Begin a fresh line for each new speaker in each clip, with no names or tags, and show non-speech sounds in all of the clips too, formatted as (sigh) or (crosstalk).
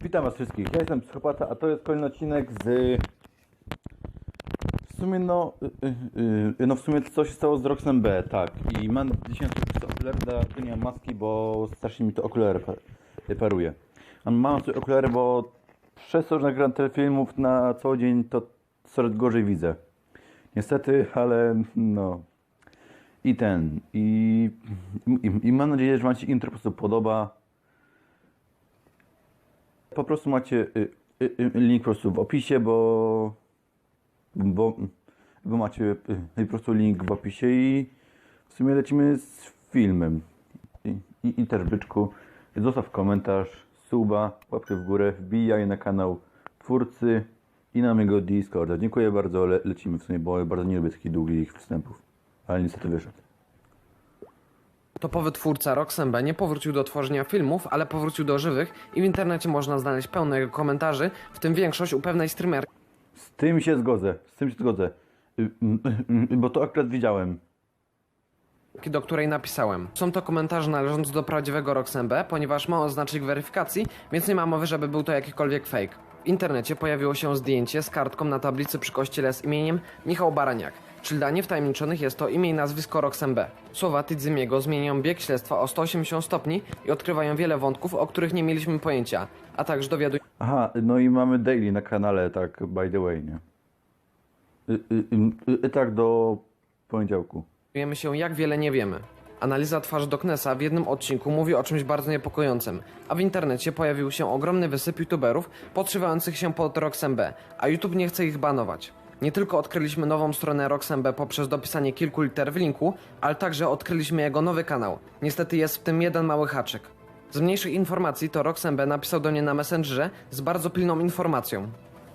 Witam was wszystkich, ja jestem Psychopata, a to jest kolejny odcinek z... W sumie no... y, y, y, No w sumie co się stało z Roxem B, tak. I mam dzisiaj okulary, dlatego nie mam maski, bo strasznie mi to okulary pa- paruje. Mam sobie okulary, bo przez to, że nagram tyle filmów na co dzień, to coraz gorzej widzę. Niestety, ale no... I ten, i, i, i mam nadzieję, że Wam się intro po prostu podoba. Po prostu macie y, y, y, link po prostu w opisie, bo, bo, macie y, po prostu link w opisie i w sumie lecimy z filmem. I, i, i też byczku, zostaw komentarz, suba, łapkę w górę, wbijaj na kanał twórcy i na mojego Discorda. Dziękuję bardzo, le, lecimy w sumie, bo bardzo nie lubię takich długich wstępów, ale niestety wyszedł.
Topowy twórca Roxembe nie powrócił do tworzenia filmów, ale powrócił do żywych i w internecie można znaleźć pełno jego komentarzy, w tym większość u pewnej streamerki,
Z tym się zgodzę, z tym się zgodzę, Y, y, y, y, bo to akurat widziałem.
do której napisałem. Są to komentarze należące do prawdziwego Roxembe, ponieważ ma oznaczyć weryfikacji, więc nie ma mowy, żeby był to jakikolwiek fake. W internecie pojawiło się zdjęcie z kartką na tablicy przy kościele z imieniem Michał Baraniak. Czyli dla niewtajemniczonych jest to imię i nazwisko Roxembe. Słowa Tidzymiego zmieniają bieg śledztwa o 180 stopni i odkrywają wiele wątków, o których nie mieliśmy pojęcia, a także dowiadują
Aha, no i mamy daily na kanale, tak by the way, nie? Y, y, y, y, tak do poniedziałku.
Dowiadujemy się, jak wiele nie wiemy. Analiza twarzy Doknesa w jednym odcinku mówi o czymś bardzo niepokojącym, a w internecie pojawił się ogromny wysyp youtuberów podszywających się pod Roxembe, a YouTube nie chce ich banować. Nie tylko odkryliśmy nową stronę Roxembe poprzez dopisanie kilku liter w linku, ale także odkryliśmy jego nowy kanał. Niestety jest w tym jeden mały haczyk. Z mniejszych informacji to Roxembe napisał do mnie na Messengerze z bardzo pilną informacją.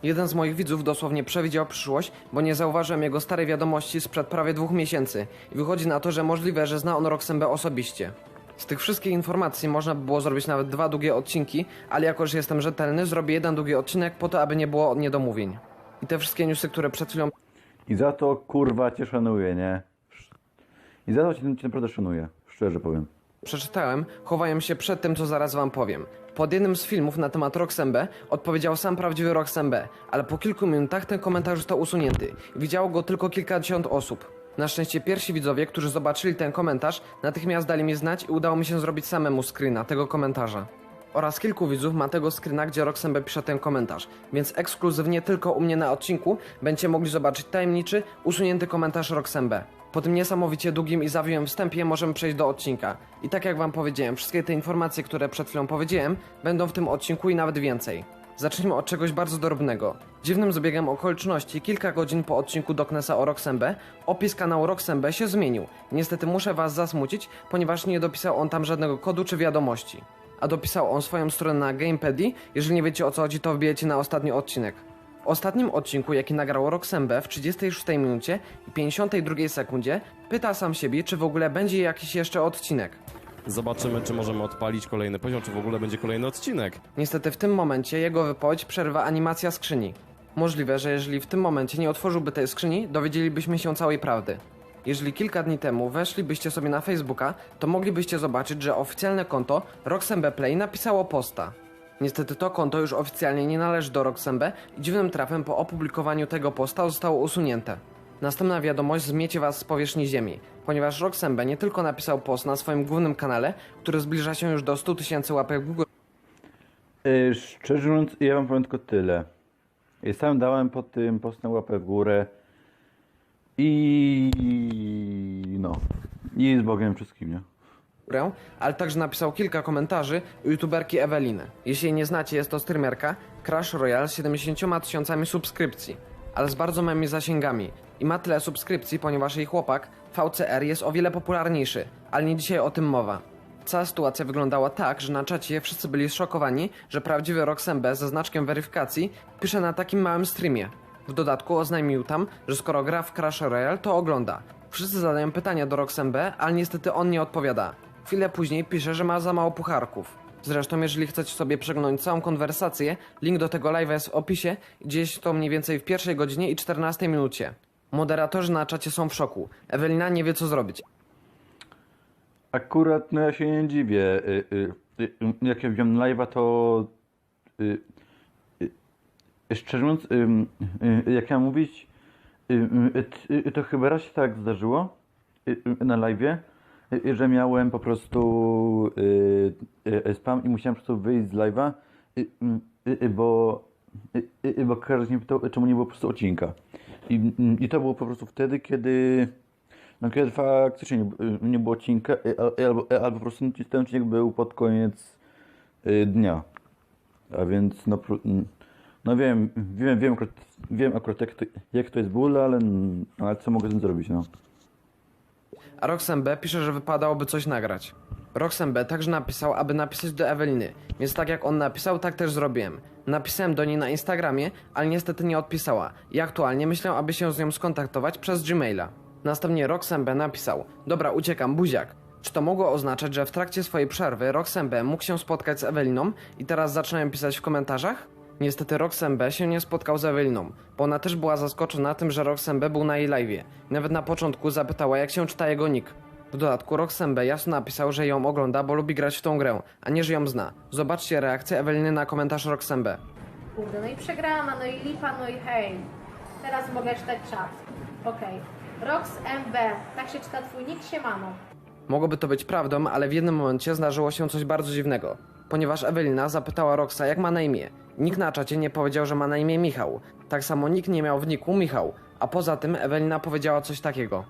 Jeden z moich widzów dosłownie przewidział przyszłość, bo nie zauważyłem jego starej wiadomości sprzed prawie dwóch miesięcy i wychodzi na to, że możliwe, że zna on Roxembe osobiście. Z tych wszystkich informacji można by było zrobić nawet dwa długie odcinki, ale jako, że jestem rzetelny, zrobię jeden długi odcinek po to, aby nie było niedomówień. I te wszystkie newsy, które przed chwilą
I za to kurwa cię szanuję, nie? I za to cię, cię naprawdę szanuję, szczerze powiem.
Przeczytałem, chowają się przed tym, co zaraz wam powiem. Pod jednym z filmów na temat Roxembe odpowiedział sam prawdziwy Roxembe, ale po kilku minutach ten komentarz został usunięty. Widziało go tylko kilkadziesiąt osób. Na szczęście pierwsi widzowie, którzy zobaczyli ten komentarz, natychmiast dali mi znać i udało mi się zrobić samemu screena tego komentarza. Oraz kilku widzów ma tego screena, gdzie Roxembe pisze ten komentarz, więc ekskluzywnie tylko u mnie na odcinku będziecie mogli zobaczyć tajemniczy, usunięty komentarz Roxembe. Po tym niesamowicie długim i zawiłym wstępie możemy przejść do odcinka. I tak jak wam powiedziałem, wszystkie te informacje, które przed chwilą powiedziałem, będą w tym odcinku i nawet więcej. Zacznijmy od czegoś bardzo drobnego. Dziwnym zbiegiem okoliczności, kilka godzin po odcinku Doknesa o Roxembe, opis kanału Roxembe się zmienił. Niestety muszę was zasmucić, ponieważ nie dopisał on tam żadnego kodu czy wiadomości. A dopisał on swoją stronę na Gamepadii, jeżeli nie wiecie o co chodzi, to wbijecie na ostatni odcinek. W ostatnim odcinku, jaki nagrał Roxembe w 36 minucie i 52 sekundzie, pyta sam siebie, czy w ogóle będzie jakiś jeszcze odcinek.
Zobaczymy, czy możemy odpalić kolejny poziom, czy w ogóle będzie kolejny odcinek.
Niestety w tym momencie jego wypowiedź przerwa animacja skrzyni. Możliwe, że jeżeli w tym momencie nie otworzyłby tej skrzyni, dowiedzielibyśmy się całej prawdy. Jeżeli kilka dni temu weszlibyście sobie na Facebooka, to moglibyście zobaczyć, że oficjalne konto Roxembe Play napisało posta. Niestety to konto już oficjalnie nie należy do Roxembe i dziwnym trafem po opublikowaniu tego posta zostało usunięte. Następna wiadomość zmiecie was z powierzchni ziemi, ponieważ Roxembe nie tylko napisał post na swoim głównym kanale, który zbliża się już do 100 tysięcy łapek w górę,
Y, szczerze mówiąc, ja wam powiem tylko tyle. I sam dałem pod tym postem łapę w górę i no. I z Bogiem wszystkim, nie?
Ale także napisał kilka komentarzy youtuberki Eweliny. Jeśli nie znacie, jest to streamerka Crash Royale z 70 tysiącami subskrypcji, ale z bardzo małymi zasięgami. I ma tyle subskrypcji, ponieważ jej chłopak VCR jest o wiele popularniejszy, ale nie dzisiaj o tym mowa. Cała sytuacja wyglądała tak, że na czacie wszyscy byli zszokowani, że prawdziwy Roxembe ze znaczkiem weryfikacji pisze na takim małym streamie. W dodatku oznajmił tam, że skoro gra w Crash Royale, to ogląda. Wszyscy zadają pytania do Roxembe, ale niestety on nie odpowiada. Chwilę później pisze, że ma za mało pucharków. Zresztą, jeżeli chcecie sobie przeglądać całą konwersację, link do tego live'a jest w opisie się to mniej więcej w pierwszej godzinie i 14 minucie. Moderatorzy na czacie są w szoku. Ewelina nie wie co zrobić.
Akurat no ja się nie dziwię. Y, y, y, y, jak ja wziąłem live'a, to y, y, y, szczerze mówiąc, y, y, jak ja mówić, y, y, y, to chyba raz się tak zdarzyło y, y, na live'ie, y, że miałem po prostu y, y, spam i musiałem po prostu wyjść z live'a, y, y, y, bo, y, y, bo każdy mnie pytał, czemu nie było po prostu odcinka. I, y, I to było po prostu wtedy, kiedy no kiedy faktycznie nie, nie było odcinka, y, albo, albo po prostu ten odcinek był pod koniec y, dnia. A więc no, mm, no wiem, wiem, wiem, akurat, wiem akurat jak to, jak to jest ból, ale, ale co mogę z tym zrobić, no.
A Roxem B pisze, że wypadałoby coś nagrać. Roxem B także napisał, aby napisać do Eweliny, więc tak jak on napisał, tak też zrobiłem. Napisałem do niej na Instagramie, ale niestety nie odpisała i aktualnie myślę, aby się z nią skontaktować przez Gmaila. Następnie Roxem B napisał, dobra uciekam, buziak. Czy to mogło oznaczać, że w trakcie swojej przerwy Roxem B mógł się spotkać z Eweliną i teraz zaczynają pisać w komentarzach? Niestety Roxem B się nie spotkał z Eweliną, bo ona też była zaskoczona tym, że Roxem B był na jej live'ie. Nawet na początku zapytała, jak się czyta jego nick. W dodatku Roxem B jasno napisał, że ją ogląda, bo lubi grać w tą grę, a nie, że ją zna. Zobaczcie reakcję Eweliny na komentarz Roxem B.
Kurde, no i przegrana, no i lipa, no i hej. Teraz mogę czytać czat. Okej. Rox MB. Tak się czyta twój nick, siemano.
Mogłoby to być prawdą, ale w jednym momencie zdarzyło się coś bardzo dziwnego. Ponieważ Ewelina zapytała Roxa, jak ma na imię. Nikt na czacie nie powiedział, że ma na imię Michał. Tak samo nikt nie miał w niku Michał. A poza tym Ewelina powiedziała coś takiego.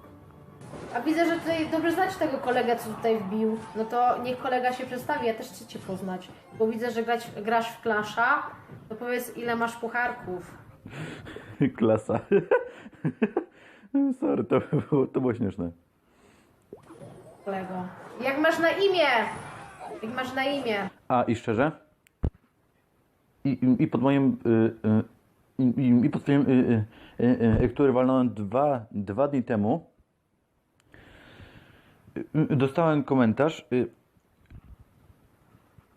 A widzę, że tutaj dobrze znacie tego kolegę, co tutaj wbił. No to niech kolega się przedstawi, ja też chcę cię poznać. Bo widzę, że grać, grasz w Klasza. To powiedz, ile masz pucharków. (laughs)
Klasa. (laughs) Sorry, to było, to było śmieszne.
Kolego. Jak masz na imię? Jak masz na imię?
A i szczerze? I, i, i pod moim. Y, y, i, pod y, y, y, y, który walnąłem dwa, dwa dni temu, y, y, dostałem komentarz, y,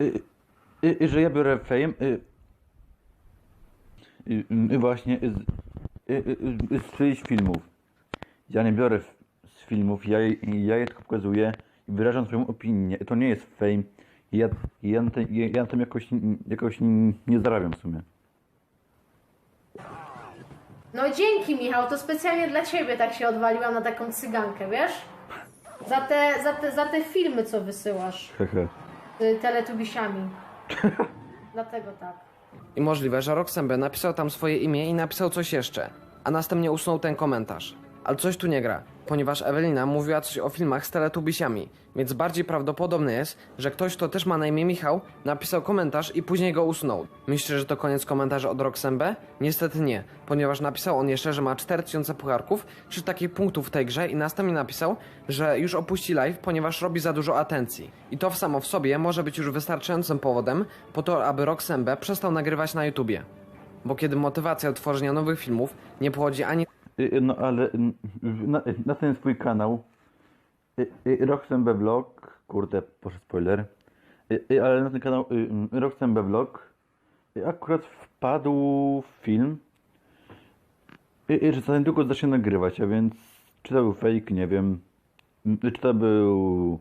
y, y, y, że ja biorę fame. Y, y, y, właśnie z, y, y, y, z czyichś filmów. Ja nie biorę z filmów, ja, ja je tylko pokazuję i wyrażam swoją opinię. To nie jest fame. Ja, ja, na tym, ja, ja na tym jakoś, jakoś nie zarabiam w sumie.
No dzięki Michał, to specjalnie dla ciebie tak się odwaliłam na taką cygankę, wiesz? Za te, za te, za te filmy, co wysyłasz
Hehe.
z teletubisiami. (laughs) Dlatego tak.
I możliwe, że Roxem B napisał tam swoje imię i napisał coś jeszcze, a następnie usunął ten komentarz. Ale coś tu nie gra, ponieważ Ewelina mówiła coś o filmach z teletubisiami, więc bardziej prawdopodobne jest, że ktoś, kto też ma na imię Michał, napisał komentarz i później go usunął. Myślicie, że to koniec komentarzy od Roxem B? Niestety nie, ponieważ napisał on jeszcze, że ma 4000 pucharków, czy takich punktów w tej grze i następnie napisał, że już opuści live, ponieważ robi za dużo atencji. I to w samo w sobie może być już wystarczającym powodem po to, aby Roxem B przestał nagrywać na YouTubie. Bo kiedy motywacja do tworzenia nowych filmów nie pochodzi ani
No ale y, na, na ten swój kanał y, y, Roxembe Vlog, kurde, proszę spoiler, y, y, ale na ten kanał y, y, Roxembe Vlog y, akurat wpadł film, y, y, że za niedługo zacznie nagrywać, a więc czy to był fake, nie wiem, Y, czy to był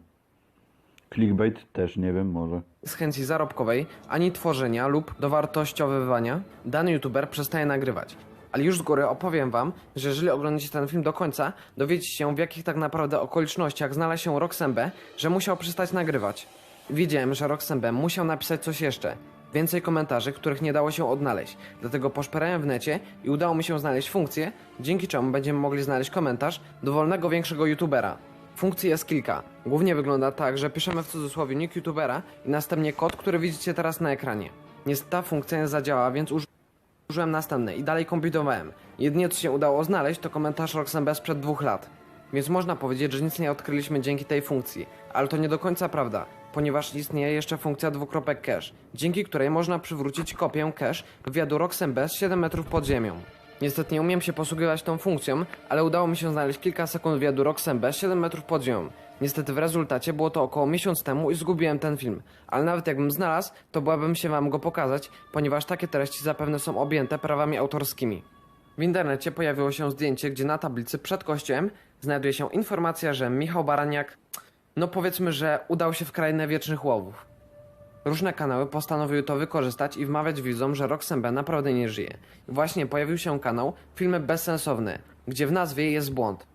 clickbait, też nie wiem, może.
z chęci zarobkowej, ani tworzenia lub dowartościowywania, dany youtuber przestaje nagrywać. Ale już z góry opowiem wam, że jeżeli oglądacie ten film do końca, dowiecie się w jakich tak naprawdę okolicznościach znalazł się Roxembe, że musiał przestać nagrywać. Wiedziałem, że Roxembe musiał napisać coś jeszcze. Więcej komentarzy, których nie dało się odnaleźć. Dlatego poszperałem w necie i udało mi się znaleźć funkcję, dzięki czemu będziemy mogli znaleźć komentarz dowolnego większego youtubera. Funkcji jest kilka. Głównie wygląda tak, że piszemy w cudzysłowie nick youtubera i następnie kod, który widzicie teraz na ekranie. Niestety ta funkcja nie zadziała, więc uż... użyłem następnej i dalej kombinowałem. Jedynie co się udało znaleźć to komentarz Roxanne sprzed dwóch lat. Więc można powiedzieć, że nic nie odkryliśmy dzięki tej funkcji, ale to nie do końca prawda, ponieważ istnieje jeszcze funkcja dwukropek cache, dzięki której można przywrócić kopię cache wywiadu Roxanne z 7 metrów pod ziemią. Niestety nie umiem się posługiwać tą funkcją, ale udało mi się znaleźć kilka sekund wywiadu Roxembe 7 metrów pod ziemią. Niestety w rezultacie było to około miesiąc temu i zgubiłem ten film. Ale nawet jakbym znalazł, to byłabym się wam go pokazać, ponieważ takie treści zapewne są objęte prawami autorskimi. W internecie pojawiło się zdjęcie, gdzie na tablicy przed kościołem znajduje się informacja, że Michał Baraniak, no powiedzmy, że udał się w krainę wiecznych łowów. Różne kanały postanowiły to wykorzystać i wmawiać widzom, że Roxembe naprawdę nie żyje. I właśnie pojawił się kanał Filmy Bezsensowne, gdzie w nazwie jest błąd.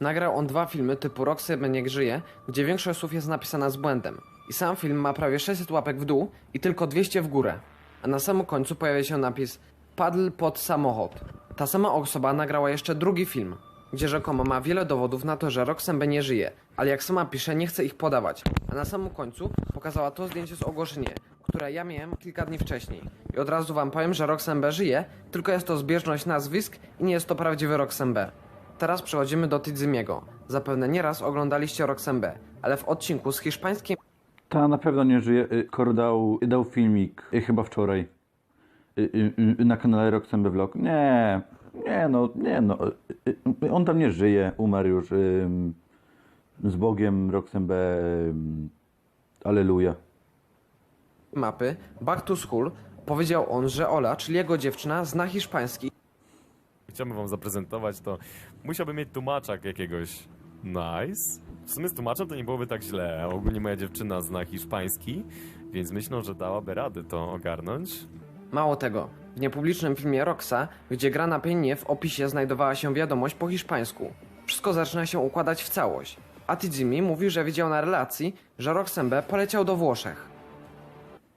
Nagrał on dwa filmy typu Roxembe nie żyje, gdzie większość słów jest napisana z błędem. I sam film ma prawie 600 łapek w dół i tylko 200 w górę. A na samym końcu pojawia się napis Padl pod samochód. Ta sama osoba nagrała jeszcze drugi film, gdzie rzekomo ma wiele dowodów na to, że Roxembe nie żyje, ale jak sama pisze, nie chce ich podawać. A na samym końcu pokazała to zdjęcie z ogłoszenia, które ja miałem kilka dni wcześniej. I od razu wam powiem, że Roxembe żyje, tylko jest to zbieżność nazwisk i nie jest to prawdziwy Roxembe. Teraz przechodzimy do Tidzymiego. Zapewne nieraz oglądaliście Roxembe, ale w odcinku z hiszpańskim
Ta na pewno nie żyje. Y, Kor dał, dał filmik, y, chyba wczoraj, y, na kanale Roxembe Vlog. Nie, nie no, nie no. y, y, On tam nie żyje, umarł już. Z Bogiem Roxembe. Aleluja.
mapy Back to School powiedział on, że Ola, czyli jego dziewczyna, zna hiszpański
Chciałbym wam zaprezentować to. Musiałbym mieć tłumaczak jakiegoś. Nice. W sumie z tłumaczem to nie byłoby tak źle. Ogólnie moja dziewczyna zna hiszpański, więc myślę, że dałaby radę to ogarnąć.
Mało tego, w niepublicznym filmie Roxa, gdzie gra na pianinie w opisie znajdowała się wiadomość po hiszpańsku. Wszystko zaczyna się układać w całość. A Tijimi mówił, że widział na relacji, że Roxembe poleciał do Włoszech.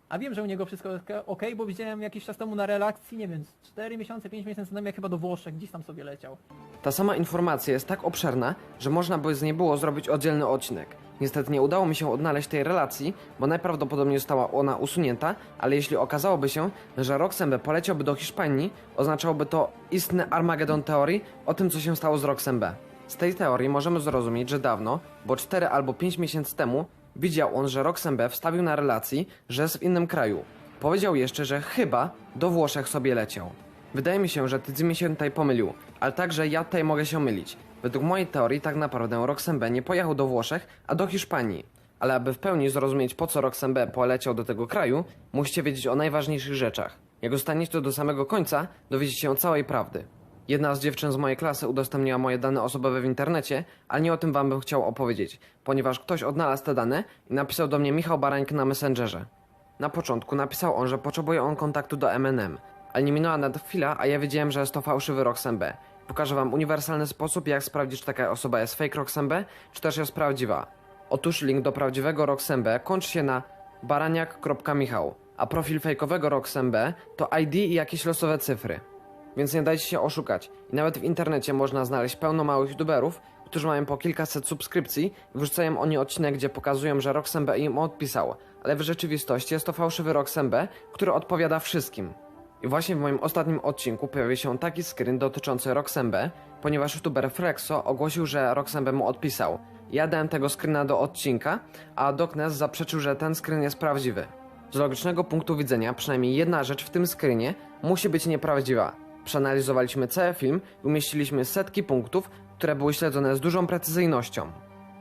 A wiem, że u niego wszystko ok, bo widziałem jakiś czas temu na relacji, nie wiem, 4 miesiące, 5 miesięcy temu, jak chyba do Włoszech, gdzieś tam sobie leciał.
Ta sama informacja jest tak obszerna, że można by z niej było zrobić oddzielny odcinek. Niestety nie udało mi się odnaleźć tej relacji, bo najprawdopodobniej została ona usunięta, ale jeśli okazałoby się, że Roxembe poleciałby do Hiszpanii, oznaczałoby to istny Armageddon teorii o tym, co się stało z Roxembe. Z tej teorii możemy zrozumieć, że dawno, bo 4 albo 5 miesięcy temu, widział on, że Roxembe wstawił na relacji, że jest w innym kraju. Powiedział jeszcze, że chyba do Włoszech sobie leciał. Wydaje mi się, że Tydzimi się tutaj pomylił, ale także ja tutaj mogę się mylić. Według mojej teorii tak naprawdę Roxembe nie pojechał do Włoszech, a do Hiszpanii. Ale aby w pełni zrozumieć po co Roxembe poleciał do tego kraju, musicie wiedzieć o najważniejszych rzeczach. Jak zostaniecie do samego końca, dowiecie się całej prawdy. Jedna z dziewczyn z mojej klasy udostępniła moje dane osobowe w internecie, ale nie o tym wam bym chciał opowiedzieć, ponieważ ktoś odnalazł te dane i napisał do mnie Michał Barańk na Messengerze. Na początku napisał on, że potrzebuje on kontaktu do MNM, ale nie minęła nawet chwila, a ja wiedziałem, że jest to fałszywy Roxembe. Pokażę wam uniwersalny sposób, jak sprawdzić, czy taka osoba jest fake Roxembe, czy też jest prawdziwa. Otóż link do prawdziwego Roxembe kończy się na baraniak.michał, a profil fejkowego Roxembe to ID i jakieś losowe cyfry. Więc nie dajcie się oszukać. I nawet w internecie można znaleźć pełno małych youtuberów, którzy mają po kilkaset subskrypcji i wrzucają oni odcinek, gdzie pokazują, że Roxembe im odpisał, ale w rzeczywistości jest to fałszywy Roxembe, który odpowiada wszystkim. I właśnie w moim ostatnim odcinku pojawił się taki screen dotyczący Roxembe, ponieważ youtuber Frexo ogłosił, że Roxembe mu odpisał. Ja dałem tego screena do odcinka, a Doknes zaprzeczył, że ten screen jest prawdziwy. Z logicznego punktu widzenia przynajmniej jedna rzecz w tym screenie musi być nieprawdziwa. Przeanalizowaliśmy cały film i umieściliśmy setki punktów, które były śledzone z dużą precyzyjnością.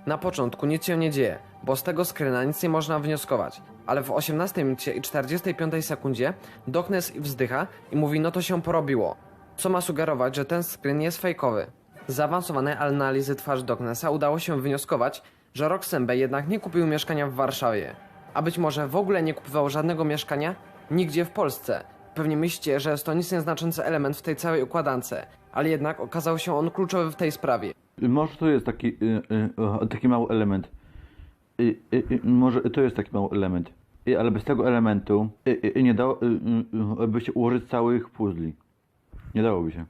Na początku nic się nie dzieje, bo z tego screena nic nie można wnioskować, ale w 18 minucie i 45 sekundzie Doknes wzdycha i mówi no to się porobiło, co ma sugerować, że ten screen jest fejkowy. Z zaawansowanej analizy twarzy Doknesa udało się wnioskować, że Roxembe jednak nie kupił mieszkania w Warszawie, a być może w ogóle nie kupował żadnego mieszkania nigdzie w Polsce. Pewnie myślicie, że jest to nic nieznaczący element w tej całej układance, ale jednak okazał się on kluczowy w tej sprawie.
Może to jest taki, y, y, taki mały element. Y, y, może to jest taki mały element. Y, ale bez tego elementu nie dało y, y, się ułożyć całych puzli. Nie dałoby się.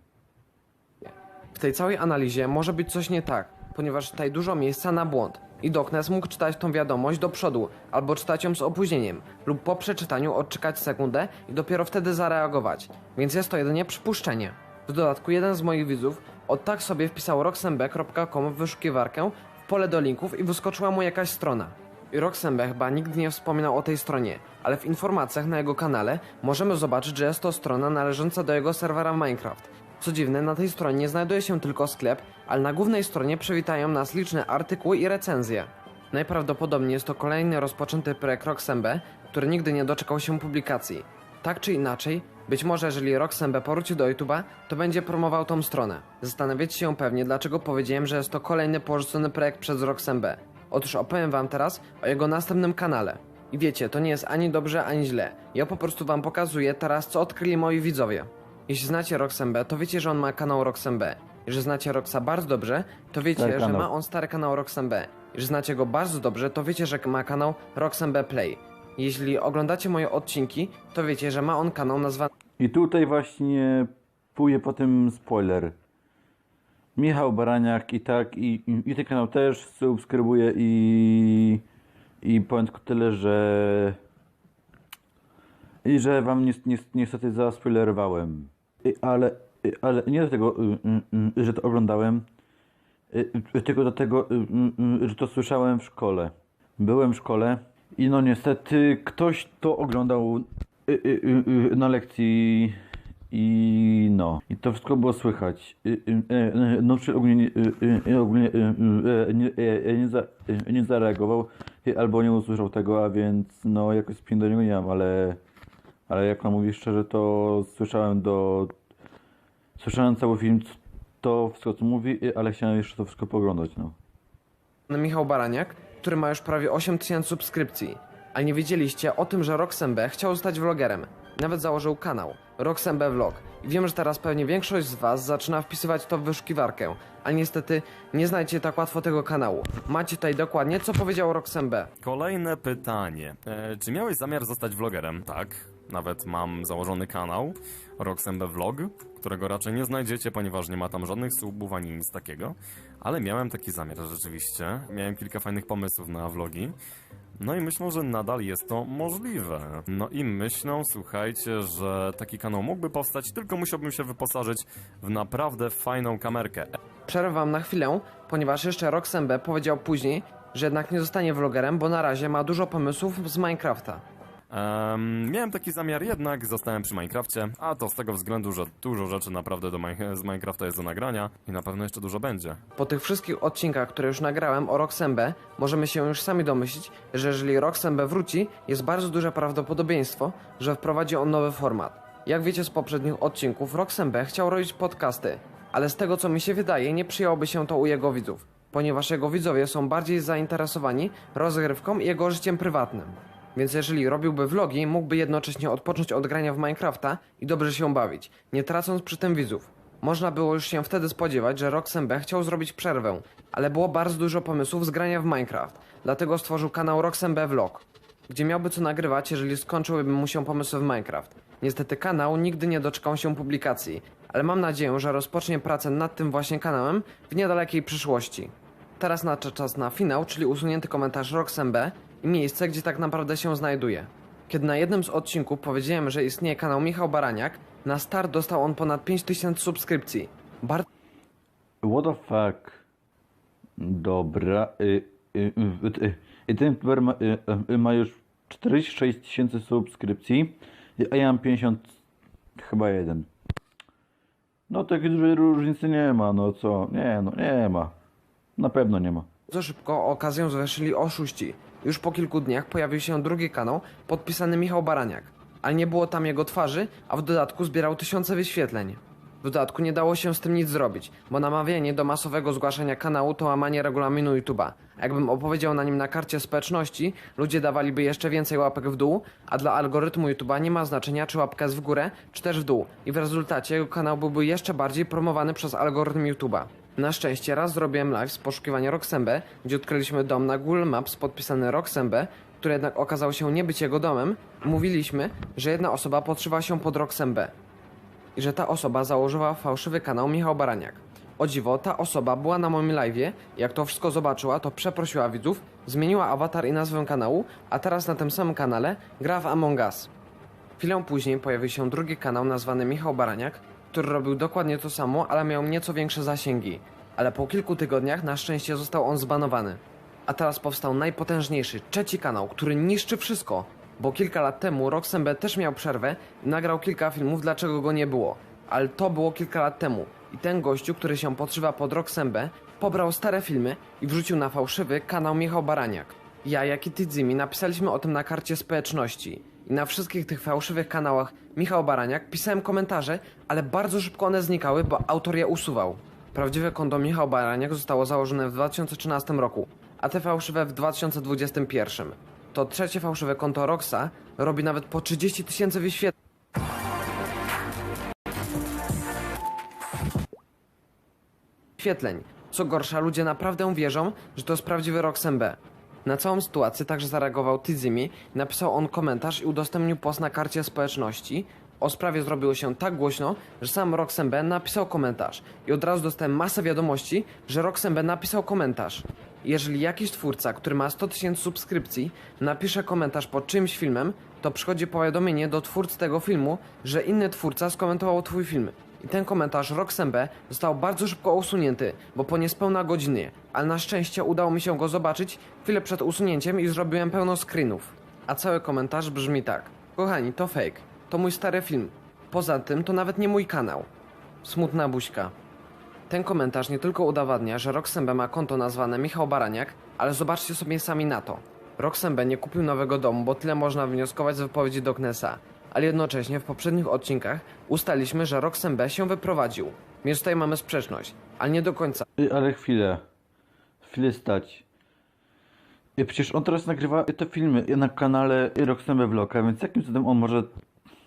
W tej całej analizie może być coś nie tak, ponieważ tutaj dużo miejsca na błąd. I Doknes mógł czytać tą wiadomość do przodu, albo czytać ją z opóźnieniem, lub po przeczytaniu odczekać sekundę i dopiero wtedy zareagować, więc jest to jedynie przypuszczenie. W dodatku jeden z moich widzów od tak sobie wpisał roxembe.com w wyszukiwarkę pole do linków i wyskoczyła mu jakaś strona. I Roxembe chyba nigdy nie wspominał o tej stronie, ale w informacjach na jego kanale możemy zobaczyć, że jest to strona należąca do jego serwera Minecraft. Co dziwne, na tej stronie nie znajduje się tylko sklep, ale na głównej stronie przywitają nas liczne artykuły i recenzje. Najprawdopodobniej jest to kolejny rozpoczęty projekt Roxembe, który nigdy nie doczekał się publikacji. Tak czy inaczej, być może jeżeli Roxembe powróci do YouTube'a, to będzie promował tą stronę. Zastanawiacie się pewnie, dlaczego powiedziałem, że jest to kolejny porzucony projekt przez Roxembe. Otóż opowiem wam teraz o jego następnym kanale. I wiecie, to nie jest ani dobrze, ani źle. Ja po prostu wam pokazuję teraz, co odkryli moi widzowie. Jeśli znacie Roxembe, to wiecie, że on ma kanał Roxembe. Jeżeli znacie Roxa bardzo dobrze, to wiecie,
Stary
że
kanał.
ma on stary kanał Roxembe. Jeżeli znacie go bardzo dobrze, to wiecie, że ma kanał Roxembe Play. Jeśli oglądacie moje odcinki, to wiecie, że ma on kanał nazwany
I tutaj właśnie pójdzie po tym spoiler. Michał Baraniak i tak, i, i, i ten kanał też subskrybuję i, i powiem tylko tyle, że i że wam ni, ni, niestety zaspoilerowałem. I, ale, i, ale nie do tego, y, y, y, że to oglądałem, y, tylko do tego, y, że to słyszałem w szkole. Byłem w szkole i no niestety ktoś to oglądał y, y, y, y, na lekcji i no. I to wszystko było słychać. Y, y, y, No czy ogólnie, y, y, y, ogólnie y, y, y, nie, y, nie, za, y, nie zareagował y, albo nie usłyszał tego, a więc no jakoś spin do niego nie mam, ale ale jak mam mówić szczerze, to słyszałem do słyszałem cały film, to wszystko co mówi, y, ale chciałem jeszcze to wszystko poglądać, no.
Michał Baraniak, który ma już prawie 8000 subskrypcji. Ale nie wiedzieliście o tym, że Roxembe chciał zostać vlogerem. Nawet założył kanał Roxembe Vlog. I wiem, że teraz pewnie większość z was zaczyna wpisywać to w wyszukiwarkę. Ale niestety nie znajdziecie tak łatwo tego kanału. Macie tutaj dokładnie, co powiedział Roxembe.
Kolejne pytanie. E, czy miałeś zamiar zostać vlogerem? Tak. Nawet mam założony kanał Roxembe Vlog, którego raczej nie znajdziecie, ponieważ nie ma tam żadnych subów ani nic takiego. Ale miałem taki zamiar rzeczywiście. Miałem kilka fajnych pomysłów na vlogi. No i myślę, że nadal jest to możliwe. No i myślę, słuchajcie, że taki kanał mógłby powstać, tylko musiałbym się wyposażyć w naprawdę fajną kamerkę.
Przerwę wam na chwilę, ponieważ jeszcze Roxembe powiedział później, że jednak nie zostanie vlogerem, bo na razie ma dużo pomysłów z Minecrafta.
Em, miałem taki zamiar, jednak zostałem przy Minecrafcie, a to z tego względu, że dużo rzeczy naprawdę do z Minecrafta jest do nagrania i na pewno jeszcze dużo będzie.
Po tych wszystkich odcinkach, które już nagrałem o Roxembe, możemy się już sami domyślić, że jeżeli Roxembe wróci, jest bardzo duże prawdopodobieństwo, że wprowadzi on nowy format. Jak wiecie z poprzednich odcinków, Roxembe chciał robić podcasty, ale z tego co mi się wydaje, nie przyjęłoby się to u jego widzów, ponieważ jego widzowie są bardziej zainteresowani rozgrywką i jego życiem prywatnym. Więc jeżeli robiłby vlogi, mógłby jednocześnie odpocząć od grania w Minecrafta i dobrze się bawić, nie tracąc przy tym widzów. Można było już się wtedy spodziewać, że Roxembe chciał zrobić przerwę, ale było bardzo dużo pomysłów z grania w Minecraft, dlatego stworzył kanał Roxembe Vlog, gdzie miałby co nagrywać, jeżeli skończyłyby mu się pomysły w Minecraft. Niestety kanał nigdy nie doczekał się publikacji, ale mam nadzieję, że rozpocznie pracę nad tym właśnie kanałem w niedalekiej przyszłości. Teraz nadszedł czas na finał, czyli usunięty komentarz Roxembe i miejsce, gdzie tak naprawdę się znajduje. Kiedy na jednym z odcinków powiedziałem, że istnieje kanał Michał Baraniak, na start dostał on ponad 5000 subskrypcji. Bar
What the fuck? Dobra. Y, y, y, y, ten youtuber ma, ma już 46 tysięcy subskrypcji, a ja mam 50, chyba jeden. No takiej dużej różnicy nie ma, no co? Nie, no nie ma. Na pewno nie ma.
Bardzo szybko okazję zwierzyli oszuści. Już po kilku dniach pojawił się drugi kanał podpisany Michał Baraniak, ale nie było tam jego twarzy, a w dodatku zbierał tysiące wyświetleń. W dodatku nie dało się z tym nic zrobić, bo namawianie do masowego zgłaszania kanału to łamanie regulaminu YouTube'a. Jakbym opowiedział na nim na karcie społeczności, ludzie dawaliby jeszcze więcej łapek w dół, a dla algorytmu YouTube'a nie ma znaczenia czy łapka jest w górę, czy też w dół. I w rezultacie jego kanał byłby jeszcze bardziej promowany przez algorytm YouTube'a. Na szczęście raz zrobiłem live z poszukiwania Roxembe, gdzie odkryliśmy dom na Google Maps podpisany Roxembe, który jednak okazał się nie być jego domem. Mówiliśmy, że jedna osoba podszywa się pod Roxembe i że ta osoba założyła fałszywy kanał Michał Baraniak. O dziwo, ta osoba była na moim live'ie, jak to wszystko zobaczyła, to przeprosiła widzów, zmieniła awatar i nazwę kanału, a teraz na tym samym kanale gra w Among Us. Chwilę później pojawił się drugi kanał nazwany Michał Baraniak, który robił dokładnie to samo, ale miał nieco większe zasięgi. Ale po kilku tygodniach na szczęście został on zbanowany. A teraz powstał najpotężniejszy, trzeci kanał, który niszczy wszystko. Bo kilka lat temu Roxembe też miał przerwę i nagrał kilka filmów, dlaczego go nie było. ale to było kilka lat temu. I ten gościu, który się podszywa pod Roxembę, pobrał stare filmy i wrzucił na fałszywy kanał Michał Baraniak. Ja, jak i Tydzimi napisaliśmy o tym na karcie społeczności. I na wszystkich tych fałszywych kanałach Michał Baraniak pisałem komentarze, ale bardzo szybko one znikały, bo autor je usuwał. Prawdziwe konto Michał Baraniak zostało założone w 2013 roku, a te fałszywe w 2021. To trzecie fałszywe konto Roxa robi nawet po 30 tysięcy wyświetleń. Co gorsza, ludzie naprawdę wierzą, że to jest prawdziwy Roxem B. Na całą sytuację także zareagował Tyzimi, napisał on komentarz i udostępnił post na karcie społeczności. O sprawie zrobiło się tak głośno, że sam Roxem B napisał komentarz i od razu dostałem masę wiadomości, że Roxem B napisał komentarz. Jeżeli jakiś twórca, który ma 100 tysięcy subskrypcji, napisze komentarz pod czymś filmem, to przychodzi powiadomienie do twórcy tego filmu, że inny twórca skomentował twój film. I ten komentarz Roxembe został bardzo szybko usunięty, bo po niespełna godzinie, ale na szczęście udało mi się go zobaczyć chwilę przed usunięciem i zrobiłem pełno screenów. A cały komentarz brzmi tak. Kochani, to fake. To mój stary film. Poza tym to nawet nie mój kanał. Smutna buźka. Ten komentarz nie tylko udowadnia, że Roxembe ma konto nazwane Michał Baraniak, ale zobaczcie sobie sami na to. Roxembe nie kupił nowego domu, bo tyle można wnioskować z wypowiedzi Doknesa. Ale jednocześnie w poprzednich odcinkach ustaliśmy, że Roxembe się wyprowadził. Więc tutaj mamy sprzeczność, ale nie do końca.
Ale chwilę. Chwilę stać. Y, Przecież on teraz nagrywa te filmy na kanale Roxembe Vloga, więc jakim cudem on może...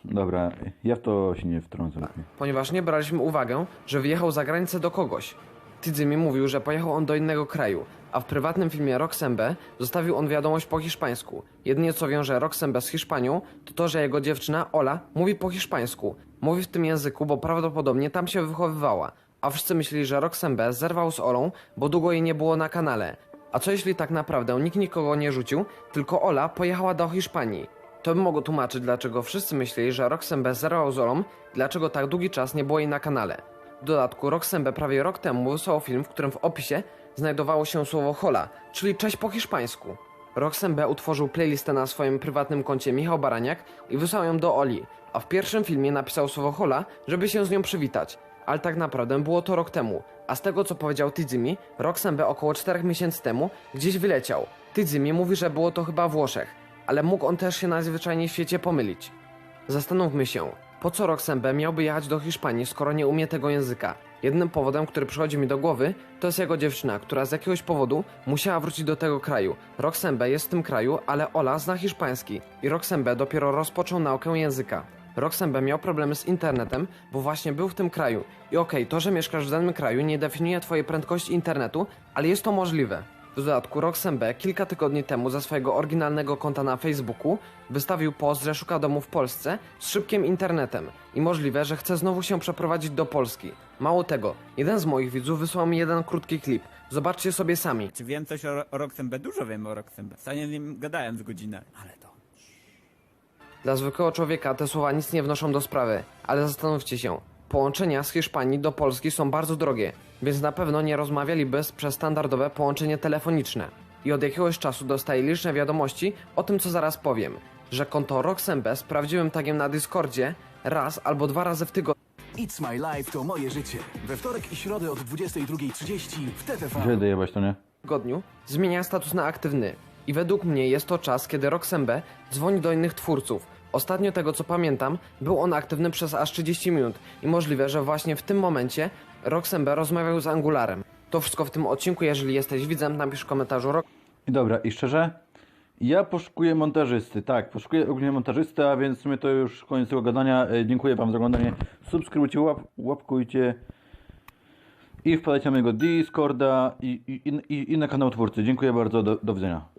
Dobra, ja w to się nie wtrącę.
ponieważ nie braliśmy uwagę, że wyjechał za granicę do kogoś. Tidzy mówił, że pojechał on do innego kraju, a w prywatnym filmie Roxembe zostawił on wiadomość po hiszpańsku. Jedynie co wiąże Roxembe z Hiszpanią, to to, że jego dziewczyna Ola mówi po hiszpańsku. Mówi w tym języku, bo prawdopodobnie tam się wychowywała. A wszyscy myśleli, że Roxembe zerwał z Olą, bo długo jej nie było na kanale. A co jeśli tak naprawdę nikt nikogo nie rzucił, tylko Ola pojechała do Hiszpanii? To by mogło tłumaczyć, dlaczego wszyscy myśleli, że Roxembe zerwał z Olą, dlaczego tak długi czas nie było jej na kanale. W dodatku Roxembe prawie rok temu wysłał film, w którym w opisie znajdowało się słowo hola, czyli cześć po hiszpańsku. Roxembe utworzył playlistę na swoim prywatnym koncie Michał Baraniak i wysłał ją do Oli, a w pierwszym filmie napisał słowo hola, żeby się z nią przywitać. Ale tak naprawdę było to rok temu, a z tego co powiedział Tydzimi, Roxembe około 4 miesięcy temu gdzieś wyleciał. Tydzimi mówi, że było to chyba Włoszech, ale mógł on też się najzwyczajniej w świecie pomylić. Zastanówmy się, po co Roxembe miałby jechać do Hiszpanii, skoro nie umie tego języka? Jednym powodem, który przychodzi mi do głowy, to jest jego dziewczyna, która z jakiegoś powodu musiała wrócić do tego kraju. Roxembe jest w tym kraju, ale Ola zna hiszpański i Roxembe dopiero rozpoczął naukę języka. Roxembe miał problemy z internetem, bo właśnie był w tym kraju. I okej, to, że mieszkasz w danym kraju nie definiuje twojej prędkości internetu, ale jest to możliwe. W dodatku Roxembe kilka tygodni temu ze swojego oryginalnego konta na Facebooku wystawił post, że szuka domu w Polsce z szybkim internetem i możliwe, że chce znowu się przeprowadzić do Polski. Mało tego, jeden z moich widzów wysłał mi jeden krótki klip. Zobaczcie sobie sami.
Czy wiem coś o, o Roxembe? Dużo wiem o Roxembe. Stanie z nim gadałem z godzinę, ale to...
Dla zwykłego człowieka te słowa nic nie wnoszą do sprawy, ale zastanówcie się. Połączenia z Hiszpanii do Polski są bardzo drogie, więc na pewno nie rozmawialiby przez standardowe połączenie telefoniczne. I od jakiegoś czasu dostaję liczne wiadomości o tym, co zaraz powiem, że konto Roxembe z prawdziwym tagiem na Discordzie raz albo dwa razy w tygodniu
It's My Life to moje życie. We wtorek i środę od 22.30 w TTV.
Gdzie dojebać to, nie?
tygodniu zmienia status na aktywny. I według mnie jest to czas, kiedy Roxembe dzwoni do innych twórców. Ostatnio tego co pamiętam, był on aktywny przez aż 30 minut i możliwe, że właśnie w tym momencie Roxembe rozmawiał z Angularem. To wszystko w tym odcinku, jeżeli jesteś widzem, napisz w komentarzu Rox.
I dobra, i szczerze, ja poszukuję montażysty, tak, poszukuję ogólnie montażysty, a więc w sumie to już koniec tego gadania. E, Dziękuję Wam za oglądanie. Subskrybujcie, łap, łapkujcie i wpadajcie na mojego Discorda i, i, i, i na kanał twórcy. Dziękuję bardzo, do, do widzenia.